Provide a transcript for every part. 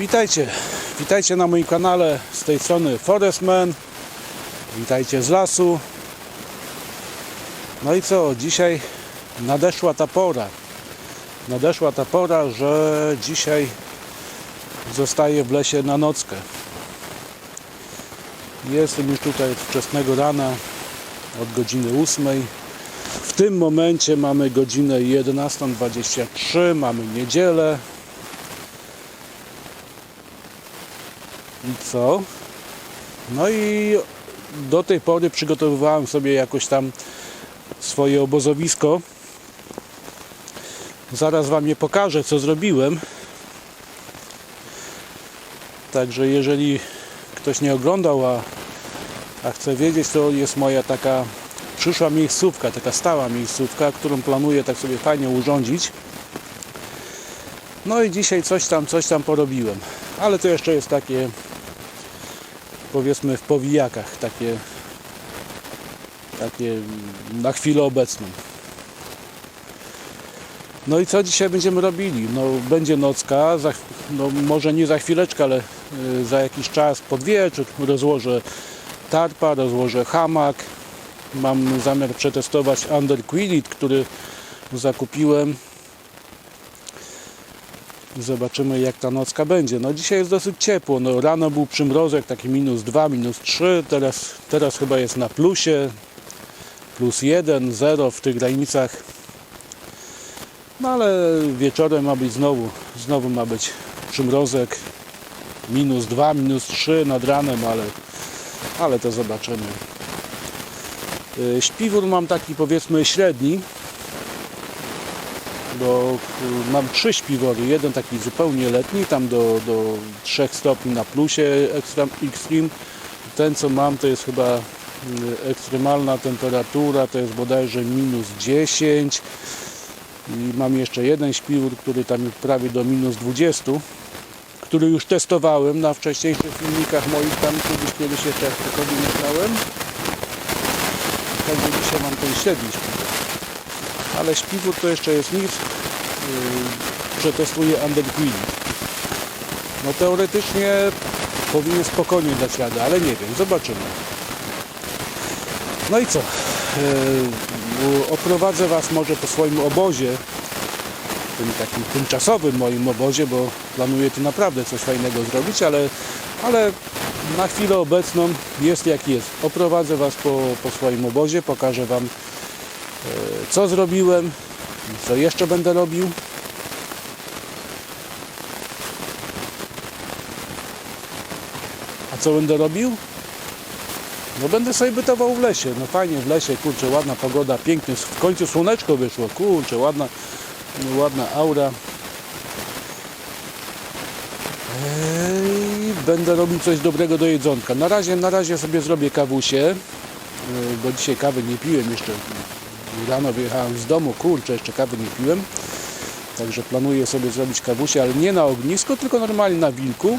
Witajcie, witajcie na moim kanale z tej strony Forestman. Witajcie z lasu. No i co, dzisiaj nadeszła ta pora. Nadeszła ta pora, że dzisiaj zostaję w lesie na nockę. Jestem już tutaj od wczesnego rana, od godziny 8. W tym momencie mamy godzinę 11.23, mamy niedzielę. Co? No i do tej pory przygotowywałem sobie jakoś tam swoje obozowisko. Zaraz Wam je pokażę, co zrobiłem. Także jeżeli ktoś nie oglądał, a, a chce wiedzieć, to jest moja taka przyszła miejscówka, taka stała miejscówka, którą planuję tak sobie fajnie urządzić. No i dzisiaj coś tam, coś tam porobiłem. Ale to jeszcze jest takie powiedzmy w powijakach, takie takie na chwilę obecną. No i co dzisiaj będziemy robili? No będzie nocka, za, no może nie za chwileczkę, ale y, za jakiś czas pod wieczór rozłożę tarpa, rozłożę hamak. Mam zamiar przetestować Underquillit, który zakupiłem. Zobaczymy jak ta nocka będzie. No dzisiaj jest dosyć ciepło. No rano był przymrozek taki minus 2, minus 3. Teraz, teraz chyba jest na plusie. Plus 1, 0 w tych granicach. No ale wieczorem ma być znowu, znowu ma być przymrozek. Minus 2, minus 3 nad ranem, ale, ale to zobaczymy. Y, Śpiwór mam taki powiedzmy średni, bo y, mam trzy śpiwory. Jeden taki zupełnie letni, tam do, do 3 stopni na plusie Extreme. Ten co mam to jest chyba y, ekstremalna temperatura, to jest bodajże minus 10 i mam jeszcze jeden śpiwór, który tam prawie do minus 20 który już testowałem na wcześniejszych filmikach moich tam kiedyś, jeszcze jak tylko mieszkałem także dzisiaj mam ten średni śpiwór ale śpiwór to jeszcze jest nic yy, przetestuję Underquilling no teoretycznie powinien spokojnie dać radę, ale nie wiem, zobaczymy. No i co? Yy, oprowadzę Was może po swoim obozie tym takim tymczasowym moim obozie, bo planuję tu naprawdę coś fajnego zrobić, ale, ale na chwilę obecną jest jak jest. Oprowadzę Was po, po swoim obozie, pokażę Wam e, co zrobiłem, co jeszcze będę robił. A co będę robił? No będę sobie bytował w lesie, no fajnie w lesie, kurczę, ładna pogoda, pięknie, w końcu słoneczko wyszło, kurczę, ładna, ładna aura. Ej, Będę robił coś dobrego do jedzonka. Na razie, na razie sobie zrobię kawusie, yy, bo dzisiaj kawy nie piłem jeszcze. Rano wyjechałem z domu, kurczę, jeszcze kawy nie piłem. Także planuję sobie zrobić kawusie, ale nie na ognisko, tylko normalnie na wilku.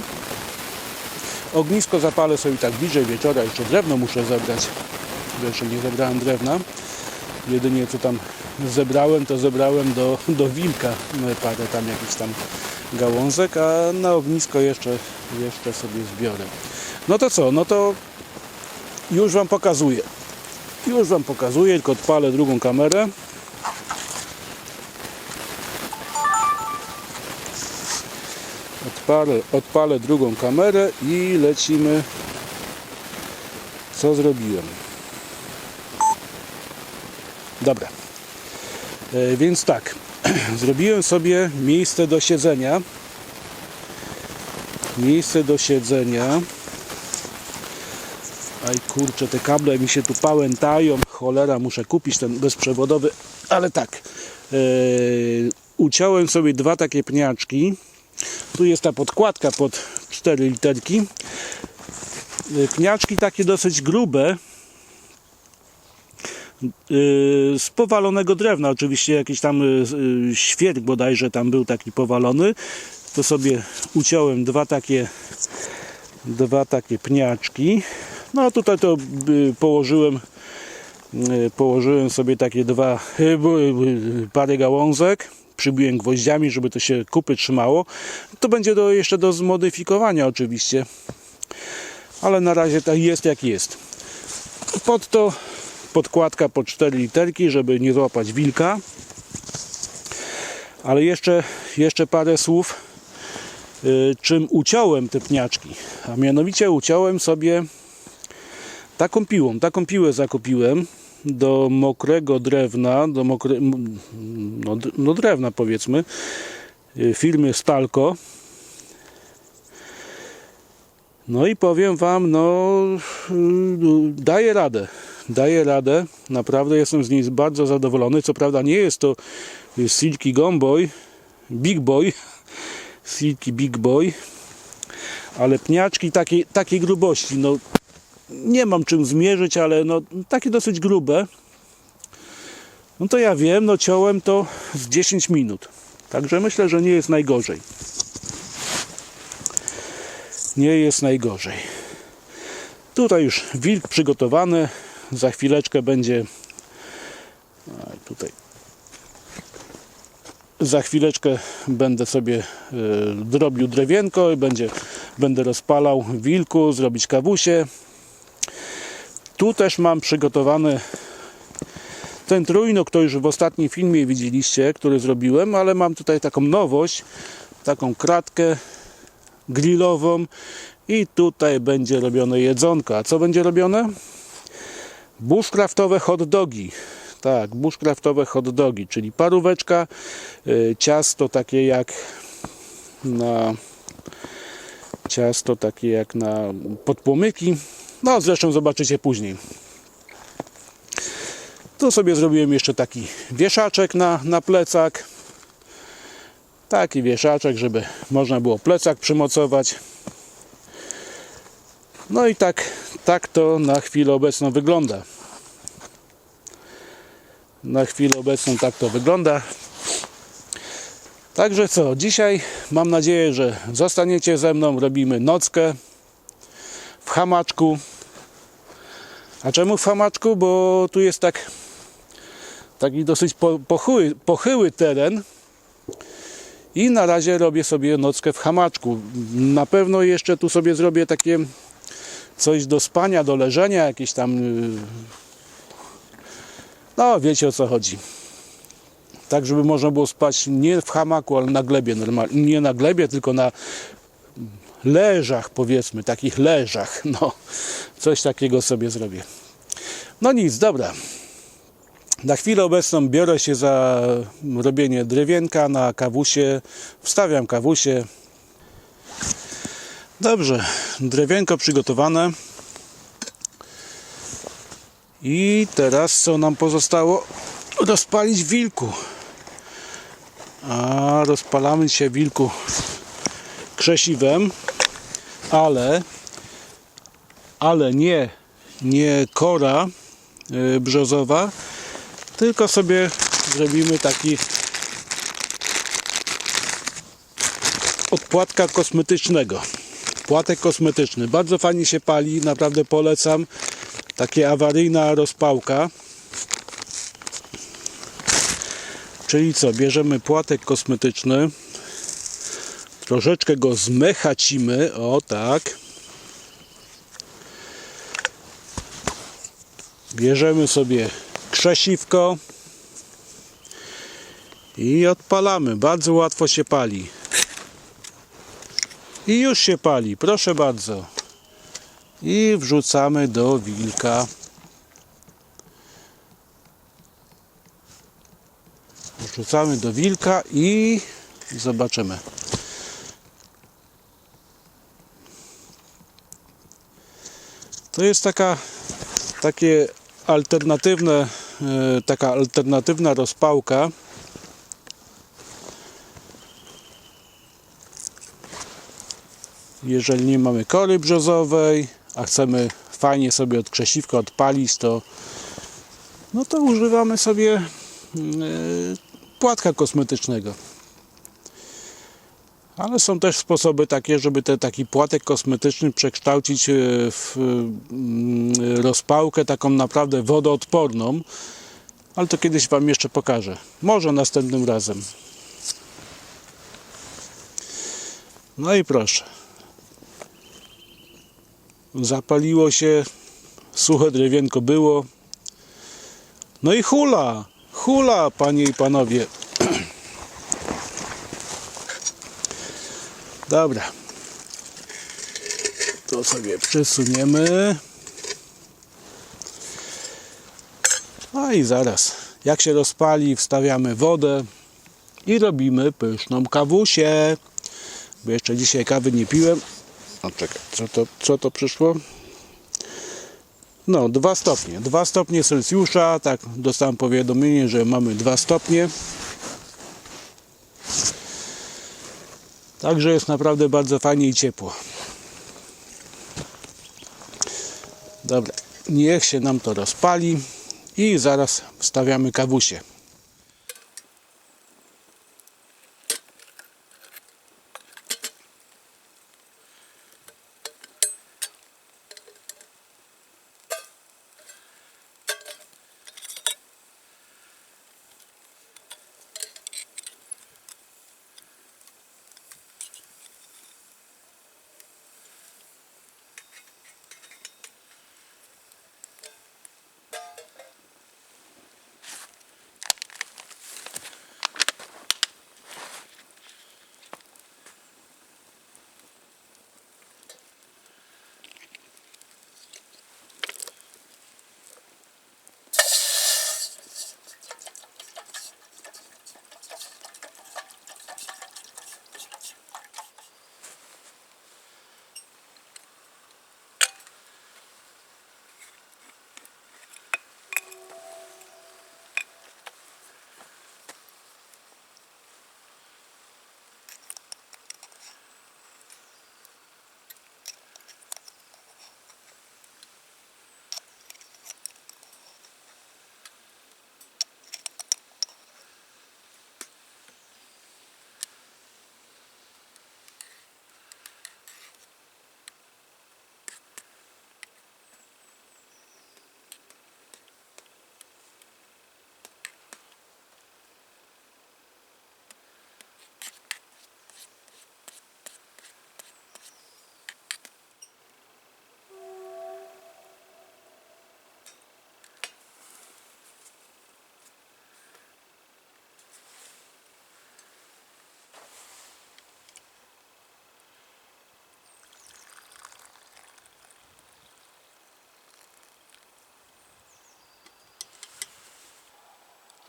Ognisko zapalę sobie tak bliżej wieczora, jeszcze drewno muszę zebrać. Jeszcze nie zebrałem drewna. Jedynie co tam zebrałem, to zebrałem do, do wilka no, parę tam jakichś tam gałązek, a na ognisko jeszcze, jeszcze sobie zbiorę. No to co, no to już Wam pokazuję. Już Wam pokazuję, tylko odpalę drugą kamerę. Odpalę, odpalę drugą kamerę i lecimy. Co zrobiłem? Dobra. E, więc tak, zrobiłem sobie miejsce do siedzenia. Miejsce do siedzenia. Aj kurczę, te kable mi się tu pałętają. Cholera, muszę kupić ten bezprzewodowy. Ale tak, e, uciąłem sobie dwa takie pniaczki. Tu jest ta podkładka pod 4 literki. E, Pniaczki takie dosyć grube, Yy, z powalonego drewna, oczywiście jakiś tam yy, świerk bodajże tam był taki powalony, to sobie uciąłem dwa takie dwa takie pniaczki no a tutaj to yy, położyłem yy, położyłem sobie takie dwa yy, parę gałązek przybiłem gwoździami, żeby to się kupy trzymało. To będzie do, jeszcze do zmodyfikowania oczywiście. Ale na razie tak jest jak jest. Pod to podkładka po 4 literki, żeby nie złapać wilka. Ale jeszcze, jeszcze parę słów, y, czym uciąłem te pniaczki. A mianowicie uciąłem sobie taką piłą. Taką piłę zakupiłem do mokrego drewna, do mokre, no, no drewna powiedzmy, y, firmy Stalco. No i powiem Wam, no y, daje radę. Daje radę. Naprawdę jestem z niej bardzo zadowolony. Co prawda nie jest to Silky Gomboy, Big Boy, Silky Big Boy, ale pniaczki takiej, takiej grubości, no nie mam czym zmierzyć, ale no takie dosyć grube. No to ja wiem, no ciąłem to z 10 minut. Także myślę, że nie jest najgorzej. Nie jest najgorzej. Tutaj już wilk przygotowany. Za chwileczkę będzie tutaj za chwileczkę będę sobie y, drobił drewienko i będzie, będę rozpalał wilku, zrobić kawusie. Tu też mam przygotowany ten trójnóg, to już w ostatnim filmie widzieliście, który zrobiłem, ale mam tutaj taką nowość, taką kratkę grillową i tutaj będzie robione jedzonko. A co będzie robione? Bushcraftowe hot dogi. Tak, bushcraftowe hot dogi, czyli paróweczka, y, ciasto takie jak na ciasto takie jak na podpłomyki. No zresztą zobaczycie później. Tu sobie zrobiłem jeszcze taki wieszaczek na, na plecak. Taki wieszaczek, żeby można było plecak przymocować. No i tak, tak to na chwilę obecną wygląda. Na chwilę obecną tak to wygląda. Także co, dzisiaj mam nadzieję, że zostaniecie ze mną, robimy nockę w hamaczku. A czemu w hamaczku? Bo tu jest tak taki dosyć po, pochyły, pochyły teren i na razie robię sobie nockę w hamaczku. Na pewno jeszcze tu sobie zrobię takie coś do spania, do leżenia, jakieś tam yy, no wiecie o co chodzi. Tak, żeby można było spać nie w hamaku, ale na glebie normalnie. Nie na glebie, tylko na leżach, powiedzmy, takich leżach. No, coś takiego sobie zrobię. No nic, dobra. Na chwilę obecną biorę się za robienie drewienka na kawusie. Wstawiam kawusie. Dobrze, drewienko przygotowane. I teraz co nam pozostało? Rozpalić wilku. A rozpalamy się wilku krzesiwem, ale ale nie nie kora y, brzozowa, tylko sobie zrobimy taki od płatka kosmetycznego. Płatek kosmetyczny. Bardzo fajnie się pali, naprawdę polecam. Takie awaryjna rozpałka. Czyli co, bierzemy płatek kosmetyczny, troszeczkę go zmechacimy, o tak. Bierzemy sobie krzesiwko i odpalamy. Bardzo łatwo się pali. I już się pali, proszę bardzo. I wrzucamy do wilka. Wrzucamy do wilka i zobaczymy. To jest taka takie alternatywne e, taka alternatywna rozpałka. Jeżeli nie mamy kory brzozowej a chcemy fajnie sobie od krzesiwka odpalić to no to używamy sobie e, płatka kosmetycznego ale są też sposoby takie, żeby ten taki płatek kosmetyczny przekształcić e, w mm, rozpałkę taką naprawdę wodoodporną. Ale to kiedyś Wam jeszcze pokażę. Może następnym razem. No i proszę. Zapaliło się, suche drewienko było. No i hula, hula, panie i panowie. Dobra. To sobie przesuniemy. No i zaraz, jak się rozpali, wstawiamy wodę i robimy pyszną kawusię. Bo jeszcze dzisiaj kawy nie piłem. O, czekaj, co to, co to przyszło? No, 2 stopnie. 2 stopnie Celsjusza. Tak, dostałem powiadomienie, że mamy 2 stopnie. Także jest naprawdę bardzo fajnie i ciepło. Dobra, niech się nam to rozpali i zaraz wstawiamy kawusie.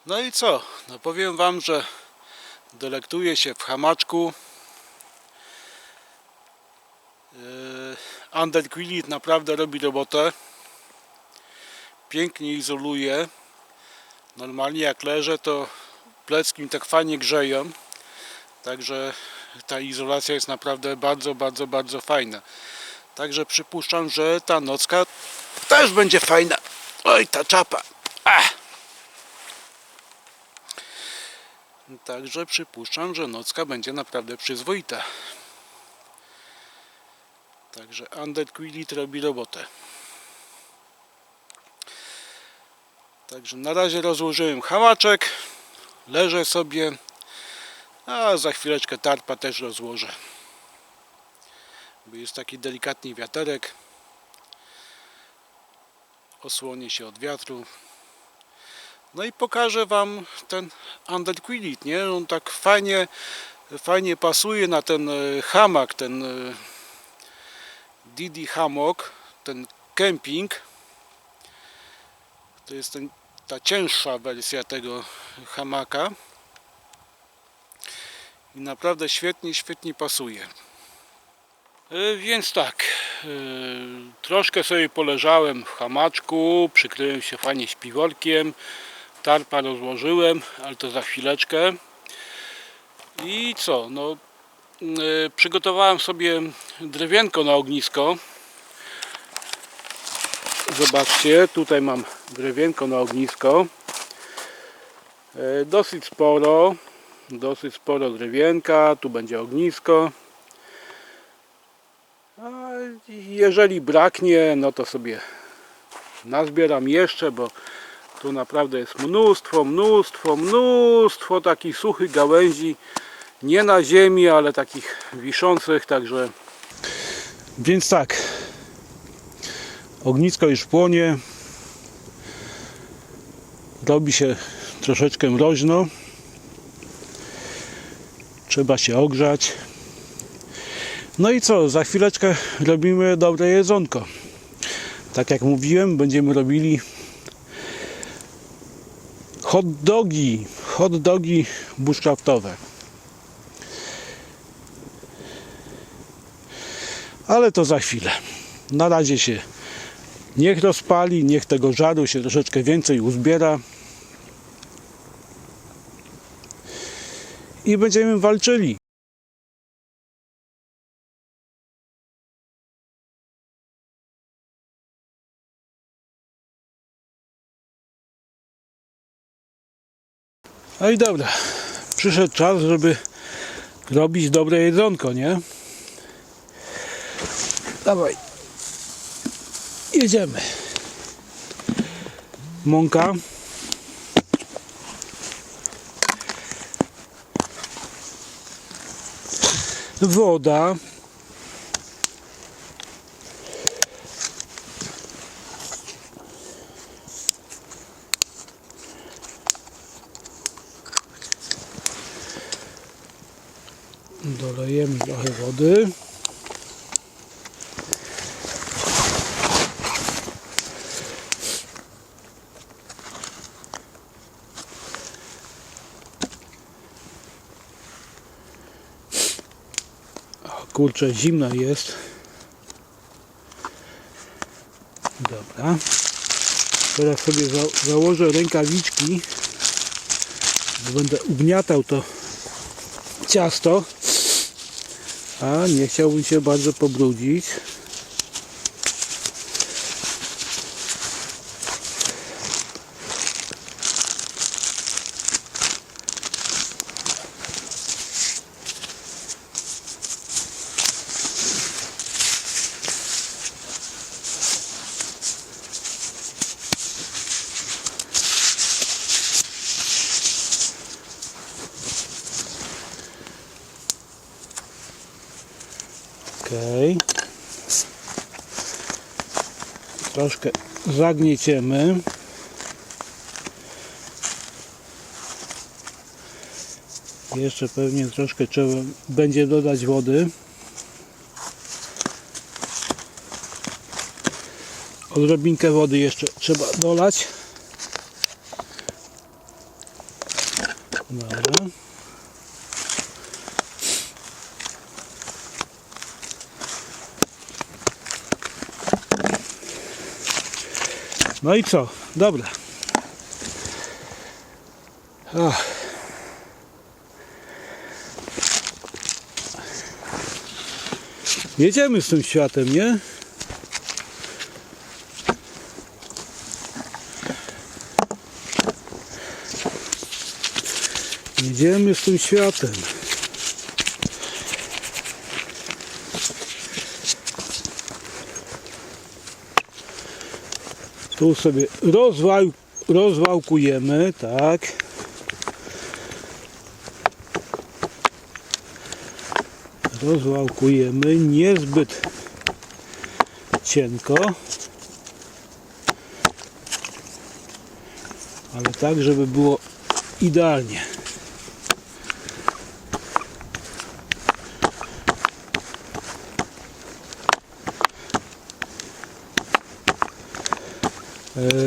No i co? No powiem Wam, że delektuję się w hamaczku. Yy, Underquillit naprawdę robi robotę. Pięknie izoluje. Normalnie jak leżę to plecki mi tak fajnie grzeją. Także ta izolacja jest naprawdę bardzo, bardzo, bardzo fajna. Także przypuszczam, że ta nocka też będzie fajna. Oj, ta czapa. Ach. Także przypuszczam, że nocka będzie naprawdę przyzwoita. Także Underquillit robi robotę. Także na razie rozłożyłem hamaczek. Leżę sobie. A za chwileczkę tarpa też rozłożę. Bo jest taki delikatny wiaterek. Osłonię się od wiatru. No i pokażę Wam ten Underquillit, nie? On tak fajnie, fajnie pasuje na ten e, hamak, ten e, Didi Hammock, ten camping. To jest ten, ta cięższa wersja tego hamaka. I naprawdę świetnie, świetnie pasuje. E, Więc tak, troszkę sobie poleżałem w hamaczku, przykryłem się fajnie śpiworkiem, tarpa rozłożyłem, ale to za chwileczkę. I co, no e, przygotowałem sobie drewienko na ognisko. Zobaczcie, tutaj mam drewienko na ognisko. E, Dosyć sporo, dosyć sporo drewienka, tu będzie ognisko. A jeżeli braknie, no to sobie nazbieram jeszcze, bo tu naprawdę jest mnóstwo, mnóstwo, mnóstwo takich suchych gałęzi. nie na ziemi, ale takich wiszących, także więc tak. Ognisko już płonie. Robi się troszeczkę mroźno. Trzeba się ogrzać. No i co, za chwileczkę robimy dobre jedzonko. Tak jak mówiłem, będziemy robili hot dogi hot dogi bushcraftowe ale to za chwilę. Na razie się niech rozpali, niech tego żaru się troszeczkę więcej uzbiera i będziemy walczyli. No i dobra, przyszedł czas, żeby robić dobre jedzonko, nie? Dawaj. Jedziemy. Mąka. Woda. Dolejemy trochę wody. O, kurczę, zimno jest. Dobra. Teraz sobie za założę rękawiczki. Będę ugniatał to ciasto. A nie chciałbym się bardzo pobrudzić. Troszkę zagnieciemy. Jeszcze pewnie troszkę trzeba będzie dodać wody. Odrobinkę wody jeszcze trzeba dolać. Dobra. No i co? Dobra. Ach. Jedziemy z tym światem, nie? Jedziemy z tym światem. Tu sobie rozwał, rozwałkujemy, tak. Rozwałkujemy niezbyt cienko. Ale tak, żeby było idealnie.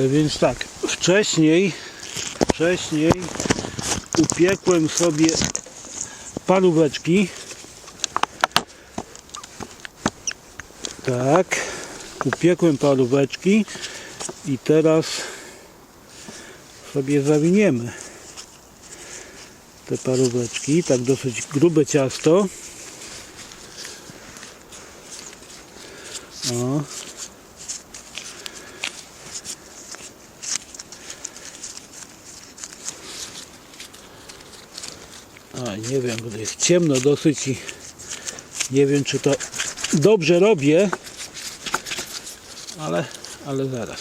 Więc tak, wcześniej, wcześniej upiekłem sobie paróweczki. Tak, upiekłem paróweczki i teraz sobie zawiniemy te paróweczki, tak dosyć grube ciasto. O. A, nie wiem, bo to jest ciemno dosyć i nie wiem, czy to dobrze robię, ale, ale zaraz.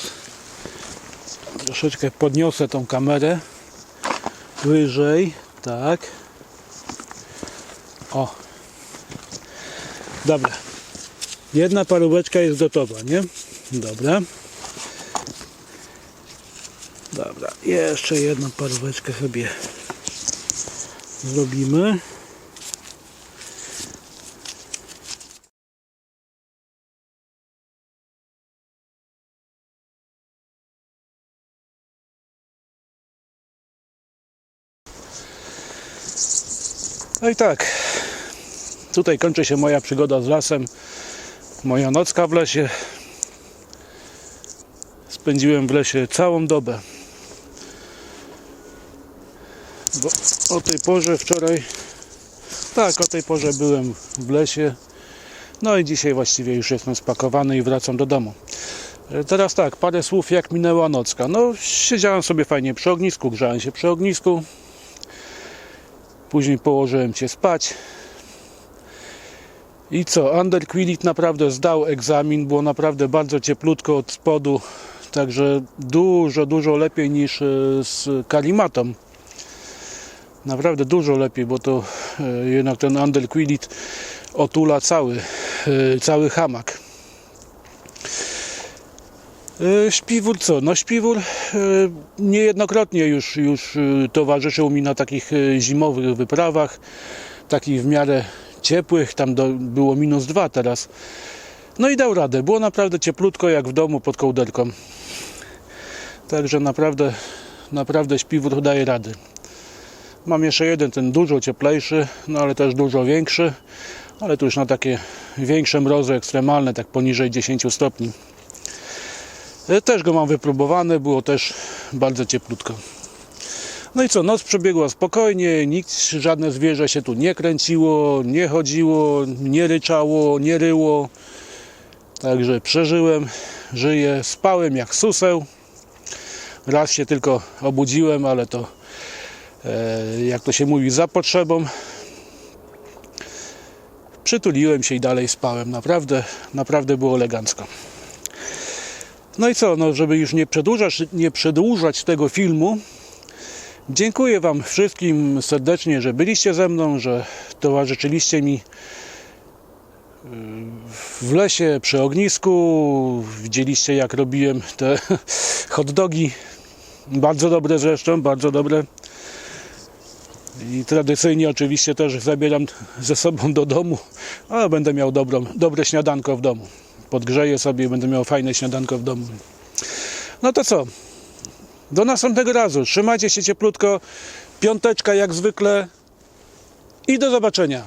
Troszeczkę podniosę tą kamerę wyżej, tak. O. Dobra. Jedna paróweczka jest gotowa, nie? Dobra. Dobra, jeszcze jedną paróweczkę sobie zrobimy. No i tak, tutaj kończy się moja przygoda z lasem, moja nocka w lesie. Spędziłem w lesie całą dobę. Bo o tej porze wczoraj, tak, o tej porze byłem w lesie. No i dzisiaj właściwie już jestem spakowany i wracam do domu. E, Teraz tak, parę słów jak minęła nocka. No, siedziałem sobie fajnie przy ognisku, grzałem się przy ognisku. Później położyłem się spać. I co? Underquillit naprawdę zdał egzamin, było naprawdę bardzo cieplutko od spodu, także dużo, dużo lepiej niż e, z kalimatą. Naprawdę dużo lepiej, bo to e, jednak ten Underquillit otula cały, e, cały hamak. E, Śpiwór co? No śpiwór e, niejednokrotnie już, już e, towarzyszył mi na takich zimowych wyprawach, takich w miarę ciepłych, tam do, było minus dwa teraz. No i dał radę, było naprawdę cieplutko jak w domu pod kołderką. Także naprawdę, naprawdę śpiwór daje rady. Mam jeszcze jeden, ten dużo cieplejszy, no ale też dużo większy, ale to już na takie większe mrozy ekstremalne, tak poniżej 10 stopni. E, Też go mam wypróbowany, było też bardzo cieplutko. No i co, noc przebiegła spokojnie, nikt, żadne zwierzę się tu nie kręciło, nie chodziło, nie ryczało, nie ryło. Także przeżyłem, żyję, spałem jak suseł. Raz się tylko obudziłem, ale to e, jak to się mówi, za potrzebą. Przytuliłem się i dalej spałem. Naprawdę, naprawdę było elegancko. No i co, no żeby już nie przedłużać, nie przedłużać tego filmu, dziękuję Wam wszystkim serdecznie, że byliście ze mną, że towarzyszyliście mi yy, w lesie, przy ognisku. Widzieliście jak robiłem te hot dogi. Bardzo dobre zresztą, bardzo dobre. I tradycyjnie oczywiście też zabieram ze sobą do domu, ale będę miał dobrą, dobre śniadanko w domu. Podgrzeję sobie i będę miał fajne śniadanko w domu. No to co? Do następnego razu. Trzymajcie się cieplutko. Piąteczka jak zwykle. I do zobaczenia.